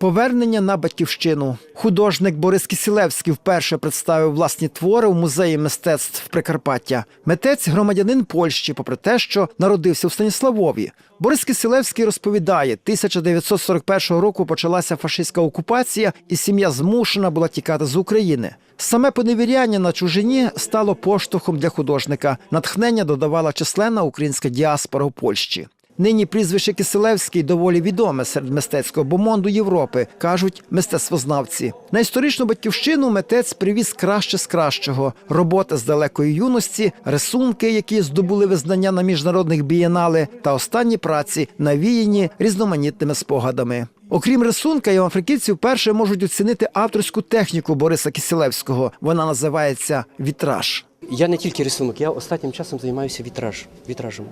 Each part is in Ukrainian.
Повернення на батьківщину. Художник Борис Кісілевський вперше представив власні твори у музеї мистецтв Прикарпаття. Митець громадянин Польщі, попри те, що народився в Станіславові. Борис Кисилевський розповідає, 1941 року почалася фашистська окупація, і сім'я змушена була тікати з України. Саме поневіряння на чужині стало поштовхом для художника. Натхнення додавала численна українська діаспора у Польщі. Нині прізвище Киселевський доволі відоме серед мистецького бомонду Європи, кажуть мистецтвознавці. На історичну батьківщину митець привіз краще з кращого: роботи з далекої юності, рисунки, які здобули визнання на міжнародних бієнале, та останні праці, навіяні різноманітними спогадами. Окрім рисунка, іван-франківці вперше можуть оцінити авторську техніку Бориса Киселевського. Вона називається вітраж. Я не тільки рисунок, я останнім часом займаюся вітраж, вітражем.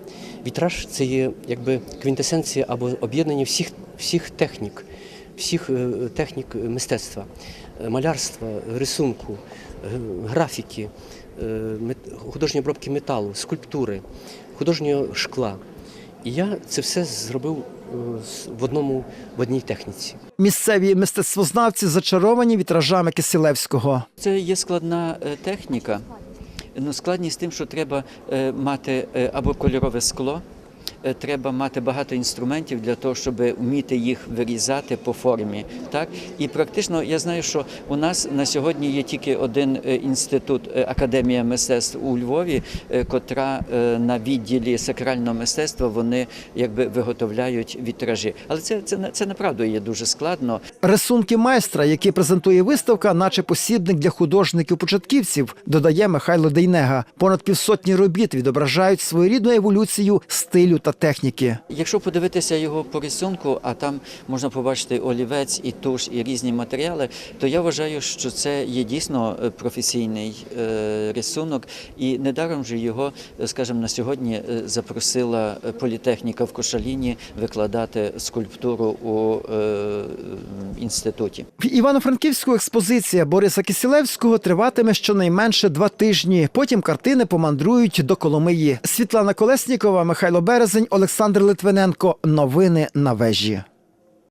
Вітраж це є якби квінтесенція або об'єднання всіх, всіх технік, всіх е, технік мистецтва, Е, малярства, рисунку, е, графіки, художньої обробки металу, скульптури, художнього шкла. І я це все зробив в одному в одній техніці. Місцеві мистецтвознавці зачаровані вітражами Киселевського. Це є складна техніка. Ну, складність тим, що треба е, мати е, або кольорове скло, треба мати багато інструментів для того, щоб вміти їх вирізати по формі. Так? І практично я знаю, що у нас на сьогодні є тільки один е, інститут е, Академія мистецтв у Львові, е, котра е, на відділі сакрального мистецтва вони якби виготовляють вітражі. Але це, це, це направду є дуже складно. Рисунки майстра, які презентує виставка, наче посібник для художників-початківців, додає Михайло Дейнега. Понад півсотні робіт відображають своєрідну еволюцію стилю та техніки. Якщо подивитися його по рисунку, а там можна побачити олівець і туш, і різні матеріали, то я вважаю, що це є дійсно е, професійний е, рисунок, і недаром же його, е, скажімо, на сьогодні запросила політехніка в Кошаліні викладати скульптуру у інституті. Івано-Франківську експозиція Бориса Кисілевського триватиме щонайменше два тижні. Потім картини помандрують до Коломиї. Світлана Колеснікова, Михайло Березень, Олександр Литвиненко. Новини на вежі.